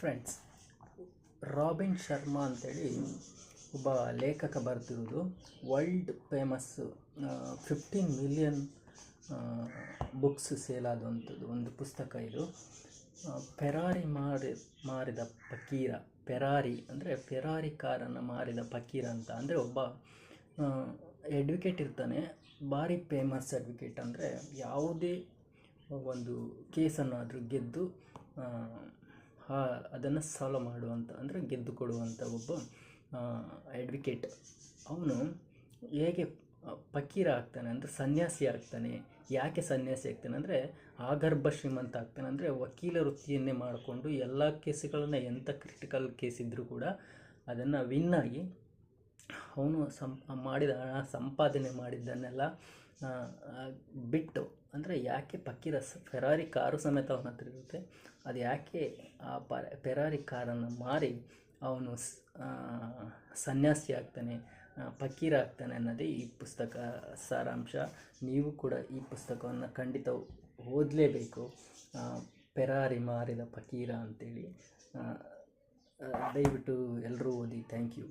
Friends robin Sharma ಅಂತೇಳಿ ಒಬ್ಬ ಲೇಖಕ ಬರ್ತಿರೋದು. World famous fifteen million books sale ಆದಂಥದ್ದು ಒಂದು ಪುಸ್ತಕ ಇದು. ಪೆರಾರಿ ಮಾರಿ, ಮಾರಿದ ಫಕೀರ ಪೆರಾರಿ ಅಂದರೆ ಪೆರಾರಿ ಕಾರನ್ನು ಮಾರಿದ ಫಕೀರ ಅಂತ. ಅಂದರೆ ಒಬ್ಬ ಎಡ್ವಿಕೇಟ್ ಇರ್ತಾನೆ. ಭಾರಿ ಫೇಮಸ್ ಅಡ್ವೊಕೇಟ್ ಅಂದರೆ ಯಾವುದೇ ಒಂದು ಕೇಸನ್ನಾದರೂ ಗೆದ್ದು ಅದನ್ನು ಸಾಲ್ವ್ ಮಾಡುವಂಥ ಅಂದರೆ ಗೆದ್ದು ಕೊಡುವಂಥ ಒಬ್ಬ ಅಡ್ವೊಕೇಟ್ ಅವನು ಹೇಗೆ ಫಕೀರ ಆಗ್ತಾನೆ ಅಂದರೆ ಸನ್ಯಾಸಿ ಆಗ್ತಾನೆ ಯಾಕೆ ಸನ್ಯಾಸಿ ಆಗ್ತಾನೆ ಅಂದರೆ ಆಗರ್ಭ ಶ್ರೀಮಂತ ಆಗ್ತಾನೆ ಅಂದರೆ ವಕೀಲ ವೃತ್ತಿಯನ್ನೇ ಮಾಡಿಕೊಂಡು ಎಲ್ಲ ಕೇಸುಗಳನ್ನು ಎಂಥ ಕ್ರಿಟಿಕಲ್ ಕೇಸ್ ಇದ್ದರೂ ಕೂಡ ಅದನ್ನು ವಿನ್ನಾಗಿ ಅವನು ಸಂ ಮಾಡಿದ ಸಂಪಾದನೆ ಮಾಡಿದ್ದನ್ನೆಲ್ಲ ಆ, ಆ, ಬಿಟ್ಟು ಅಂದರೆ ಯಾಕೆ ಸ ಫೆರಾರಿ ಕಾರು ಸಮೇತ ಅವನ ಹತ್ರ ಇರುತ್ತೆ? ಅದು ಯಾಕೆ ಆ ಪ ಫೆರಾರಿ ಕಾರನ್ನು ಮಾರಿ ಅವನು ಸನ್ಯಾಸಿ ಆಗ್ತಾನೆ ಫಕೀರ ಆಗ್ತಾನೆ ಅನ್ನೋದೇ ಈ ಪುಸ್ತಕ ಸಾರಾಂಶ. ನೀವು ಕೂಡ ಈ ಪುಸ್ತಕವನ್ನು ಖಂಡಿತ ಓದಲೇಬೇಕು. ಪೆರಾರಿ ಮಾರಿದ ಫಕೀರ ಆ, ದಯವಿಟ್ಟು ಎಲ್ಲರೂ ಓದಿ. Thank you